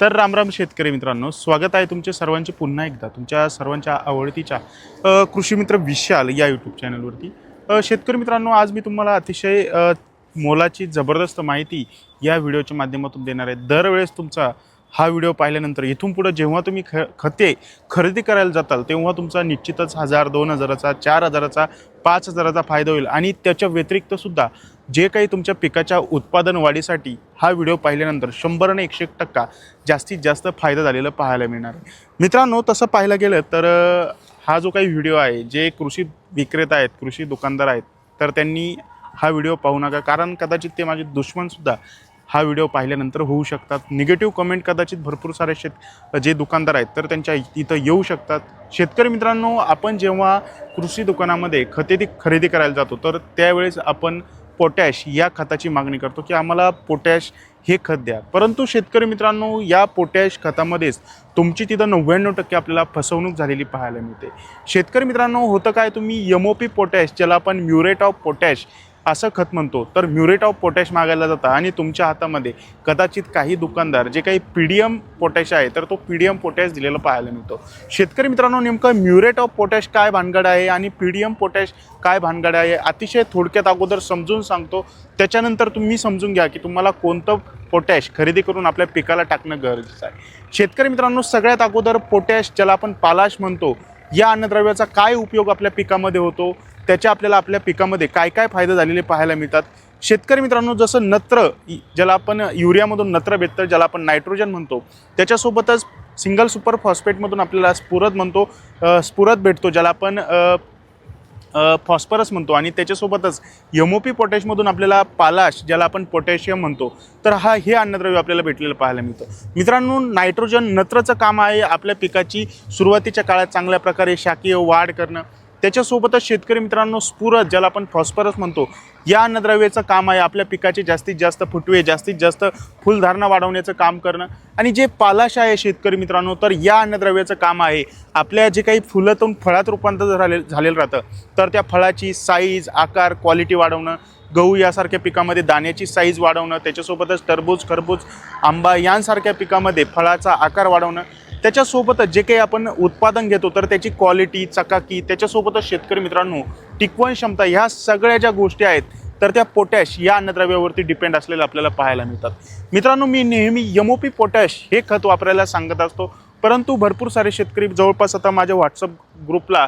तर रामराम शेतकरी मित्रांनो स्वागत आहे तुमचे सर्वांचे पुन्हा एकदा तुमच्या सर्वांच्या आवडतीच्या कृषीमित्र कृषी मित्र विशाल या यूट्यूब चॅनलवरती शेतकरी मित्रांनो आज मी तुम्हाला अतिशय मोलाची जबरदस्त माहिती या व्हिडिओच्या माध्यमातून देणार आहे. दरवेळेस तुमचा हा व्हिडिओ पाहिल्यानंतर इथून पुढे जेव्हा तुम्ही ख खते खरेदी करायला जाताल तेव्हा तुमचा निश्चितच हजार दोन हजाराचा चार हजाराचा पाच हजाराचा फायदा होईल. आणि त्याच्या व्यतिरिक्तसुद्धा जे काही तुमच्या पिकाच्या उत्पादन वाढीसाठी हा व्हिडिओ पाहिल्यानंतर शंभर आणि एकशे एक टक्का जास्तीत जास्त फायदा झालेला पाहायला मिळणार आहे. मित्रांनो तसं पाहायला गेलं तर हा जो काही व्हिडिओ आहे जे कृषी विक्रेता आहेत कृषी दुकानदार आहेत तर त्यांनी हा व्हिडिओ पाहू नका. कारण कदाचित ते माझे दुश्मनसुद्धा हा व्हिडिओ पाहिल्यानंतर होऊ शकतात. निगेटिव्ह कमेंट कदाचित भरपूर सारे शेत जे दुकानदार आहेत तर त्यांच्या इथं येऊ शकतात. शेतकरी मित्रांनो आपण जेव्हा कृषी दुकानामध्ये खते ती खरेदी करायला जातो तर त्यावेळेस आपण पोटॅश या खताची मागणी करतो की आम्हाला पोटॅश हे खत द्या. परंतु शेतकरी मित्रांनो या पोटॅश खतामध्येच तुमची तिथं नव्याण्णव टक्के आपल्याला फसवणूक झालेली पाहायला मिळते. शेतकरी मित्रांनो होतं काय? तुम्ही यमोपी पोटॅश ज्याला आपण म्युरेट ऑफ पोटॅश असं खत म्हणतो. तर म्युरेट ऑफ पोटॅश मागायला जातं आणि तुमच्या हातामध्ये कदाचित काही दुकानदार जे काही पी डी एम पोटॅश आहे तर तो पी डी एम पोटॅश दिलेला पाहायला मिळतो. शेतकरी मित्रांनो नेमकं म्युरेट ऑफ पोटॅश काय भानगड आहे आणि पी डी एम पोटॅश काय भानगड आहे अतिशय थोडक्यात अगोदर समजून सांगतो. त्याच्यानंतर तुम्ही समजून घ्या की तुम्हाला कोणतं पोटॅश खरेदी करून आपल्या पिकाला टाकणं गरजेचं आहे. शेतकरी मित्रांनो सगळ्यात अगोदर पोटॅश ज्याला आपण पालाश म्हणतो या अन्नद्रव्याचा काय उपयोग आपल्या पिकामध्ये होतो? त्याचे आपल्याला आपल्या पिकामध्ये काय काय फायदे झालेले पाहायला मिळतात. शेतकरी मित्रांनो जसं नत्र इ- ज्याला आपण युरियामधून नत्र भेटतं ज्याला आपण नायट्रोजन म्हणतो त्याच्यासोबतच सिंगल सुपर फॉस्फेटमधून आपल्याला स्फुरद म्हणतो अ, स्फुरद भेटतो ज्याला आपण फॉस्फरस म्हणतो. आणि त्याच्यासोबतच यमोपी पोटॅशमधून आपल्याला पालाश ज्याला आपण पोटॅशियम म्हणतो. तर हा हे अन्नद्रव्य आपल्याला भेटलेलं पाहायला मिळतं. मित्रांनो नायट्रोजन नत्रचं काम आहे आपल्या पिकाची सुरुवातीच्या काळात चांगल्या प्रकारे शाकीय वाढ करणं. त्याच्यासोबतच शेतकरी मित्रांनो स्फुरत ज्याला आपण फॉस्फरस म्हणतो या अन्नद्रव्याचं काम आहे आपल्या पिकाचे जास्तीत जास्त फुटवे जास्तीत जास्त फुलधारणा वाढवण्याचं काम करणं. आणि जे पालाश आहे शेतकरी मित्रांनो तर या अन्नद्रव्याचं काम आहे. आपल्या जे काही फुलातून फळात रूपांतर झाले झालेलं राहतं तर त्या फळाची साईज आकार क्वालिटी वाढवणं गहू यासारख्या पिकामध्ये दाण्याची साईज वाढवणं त्याच्यासोबतच टरबूज खरबूज आंबा यांसारख्या पिकामध्ये फळाचा आकार वाढवणं त्याच्यासोबतच जे काही आपण उत्पादन घेतो तर त्याची क्वालिटी चकाकी त्याच्यासोबतच शेतकरी मित्रांनो टिकवण क्षमता ह्या सगळ्या ज्या गोष्टी आहेत तर त्या पोटॅश या अन्नद्रव्यावरती डिपेंड असलेलं आपल्याला पाहायला मिळतात. मित्रांनो मी नेहमी यमोपी पोटॅश हे खत वापरायला सांगत असतो परंतु भरपूर सारे शेतकरी जवळपास आता माझ्या व्हॉट्सअप ग्रुपला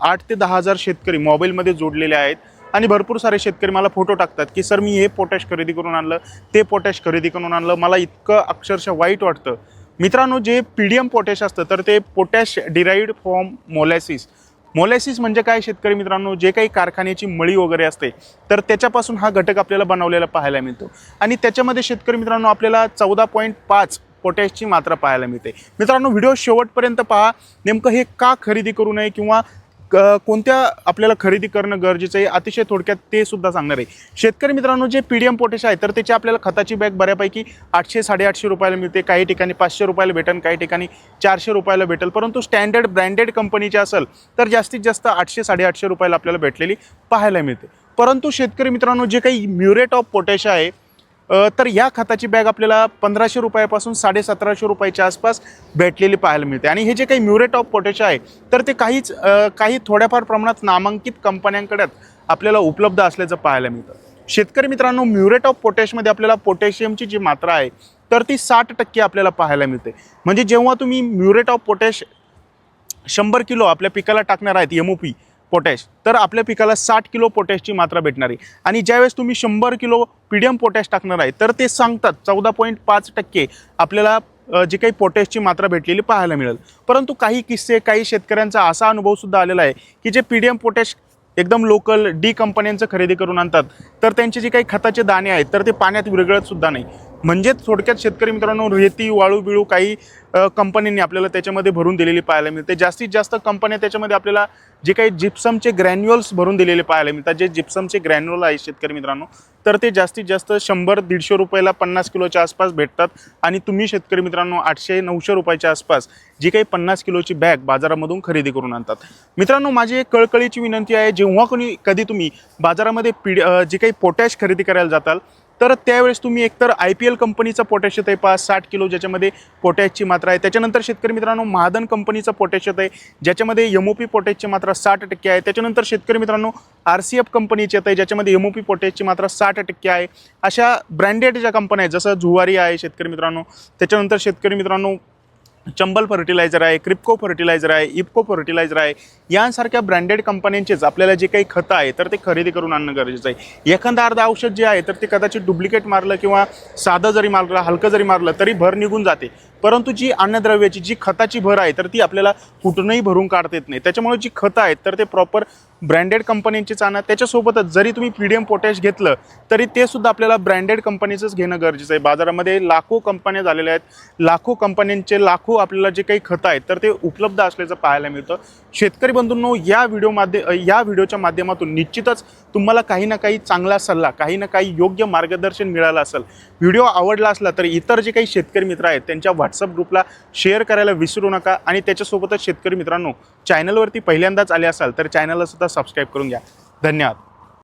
आठ ते दहा हजार शेतकरी मोबाईलमध्ये जोडलेले आहेत आणि भरपूर सारे शेतकरी मला फोटो टाकतात की सर मी हे पोटॅश खरेदी करून आणलं ते पोटॅश खरेदी करून आणलं मला इतकं अक्षरशः वाईट वाटतं. मित्रांनो जे पी डी एम पोटॅश असतं तर ते potash derived from molasses molasses म्हणजे काय शेतकरी मित्रांनो? जे काही कारखान्याची मळी वगैरे असते तर त्याच्यापासून हा घटक आपल्याला बनवलेला पाहायला मिळतो. आणि त्याच्यामध्ये शेतकरी मित्रांनो आपल्याला चौदा पॉईंट पाच पोटॅशची मात्रा पाहायला मिळते. मित्रांनो व्हिडिओ शेवटपर्यंत पहा. नेमकं हे का खरेदी करू नये किंवा क- कोणत्या आपल्याला खरेदी करणं गरजेचं आहे अतिशय थोडक्यात ते सुद्धा सांगणार आहे. शेतकरी मित्रांनो जे पी डी एम पोटॅश आहे तर त्याची आपल्याला खताची बॅग बऱ्यापैकी आठशे साडेआठशे रुपयाला मिळते. काही ठिकाणी पाचशे रुपयाला भेटेल काही ठिकाणी चारशे रुपयाला भेटेल. परंतु स्टँडर्ड ब्रँडेड कंपनीची असेल तर जास्तीत जास्त आठशे साडेआठशे रुपयाला आपल्याला भेटलेली पाहायला मिळते. परंतु शेतकरी मित्रांनो जे काही म्युरेट ऑफ पोटॅश आहे तर या खताची बॅग आपल्याला पंधराशे रुपयापासून साडेसतराशे रुपयाच्या आसपास भेटलेली पाहायला मिळते. आणि हे जे काही म्युरेट ऑफ पोटॅश आहे तर ते काहीच काही थोड्याफार प्रमाणात नामांकित कंपन्यांकडे आपल्याला उपलब्ध असल्याचं पाहायला मिळतं. शेतकरी मित्रांनो म्युरेट ऑफ पोटॅशमध्ये आपल्याला पोटॅशियमची जी मात्रा आहे तर ती साठ टक्के आपल्याला पाहायला मिळते. म्हणजे जेव्हा तुम्ही म्युरेट ऑफ पोटॅश शंभर किलो आपल्या पिकाला टाकणार आहेत एम ओ पी पोटॅश. तर आपल्या पिकाला साठ किलो पोटॅशची मात्रा भेटणार. आहे आणि ज्यावेळेस तुम्ही शंभर किलो पीडीएम पोटॅश टाकणार आहे तर ते सांगतात चौदा पॉईंट पाच टक्के आपल्याला जी काही पोटॅशची मात्रा भेटलेली पाहायला मिळेल. परंतु काही किस्से काही शेतकऱ्यांचा असा अनुभवसुद्धा आलेला आहे की जे पी डी एम पोटॅश एकदम लोकल डी कंपन्यांचं खरेदी करून आणतात तर त्यांचे जे काही खताचे दाणे आहेत तर ते पाण्यात विरघळत सुद्धा नाही. म्हणजेच थोडक्यात शेतकरी मित्रांनो रेती वाळू बिळू काही कंपन्यांनी आपल्याला त्याच्यामध्ये भरून दिलेली पाहायला मिळते. जास्तीत जास्त कंपन्या त्याच्यामध्ये आपल्याला जे काही जिप्समचे ग्रॅन्युअल्स भरून दिलेले पाहायला मिळतात. जे जिप्समचे ग्रॅन्युअल आहे शेतकरी मित्रांनो तर ते जास्तीत जास्त शंभर दीडशे रुपयाला पन्नास किलोच्या आसपास भेटतात. आणि तुम्ही शेतकरी मित्रांनो आठशे नऊशे रुपयाच्या आसपास जी काही पन्नास किलोची बॅग बाजारामधून खरेदी करून आणतात. मित्रांनो माझी एक कळकळीची विनंती आहे जेव्हा कोणी कधी तुम्ही बाजारामध्ये पीड अ, जे काही पोटॅश खरेदी करायला जाताल तर त्यावेळेस तुम्ही एकतर आय पी एल कंपनीचं पोटॅश आहे पहा साठ किलो ज्याच्यामध्ये पोटॅशची मात्रा आहे. त्याच्यानंतर शेतकरी मित्रांनो महादन कंपनीचं पोटॅश येत आहे ज्याच्यामध्ये एम ओ पी पोटॅशची मात्रा साठ टक्के आहे. त्याच्यानंतर शेतकरी मित्रांनो आर सी एफ कंपनीची येत आहे ज्याच्यामध्ये एम ओ पी पोटॅशची मात्रा साठ टक्के आहे. अशा ब्रँडेड ज्या कंपन्या आहेत जसं जुवारी आहे शेतकरी मित्रांनो त्याच्यानंतर शेतकरी मित्रांनो चंबल फर्टिलायझर आहे क्रिप्को फर्टिलायझर आहे इप्को फर्टिलायझर आहे यांसारख्या ब्रँडेड कंपन्यांचेच आपल्याला जे काही खतं आहे तर ते खरेदी करून आणणं गरजेचं आहे. एखादं अर्ध औषध जे आहे तर ते कदाचित डुप्लिकेट मारलं किंवा साधं जरी मारलं हलकं जरी मारलं तरी भर निघून जाते. परंतु जी अन्नद्रव्याची जी खताची भर आहे तर ती आपल्याला कुठूनही भरून काढता येत नाही. त्याच्यामुळे जी खतं आहेत तर ते प्रॉपर ब्रँडेड कंपन्यांचीच आणा त्याच्यासोबतच जरी तुम्ही पी डी एम पोटॅश घेतलं तरी ते सुद्धा आपल्याला ब्रँडेड कंपनीचंच घेणं गरजेचं आहे. बाजारामध्ये लाखो कंपन्या झालेल्या आहेत. लाखो कंपन्यांचे लाखो आपल्याला जे काही खतं आहेत तर ते उपलब्ध असल्याचं पाहायला मिळतं. शेतकरी बंधूंनो या व्हिडिओ माध्य या व्हिडिओच्या माध्यमातून निश्चितच तुम्हाला काही ना काही चांगला सल्ला काही ना काही योग्य मार्गदर्शन मिळालं असेल. व्हिडिओ आवडला असला तर इतर जे काही शेतकरी मित्र आहेत त्यांच्या व्हॉट्सअप ग्रुपला शेअर करायला विसरू नका. आणि त्याच्यासोबतच शेतकरी मित्रांनो चॅनलवरती पहिल्यांदाच आले असाल तर चॅनलला सुद्धा सबस्क्राईब करून घ्या. धन्यवाद.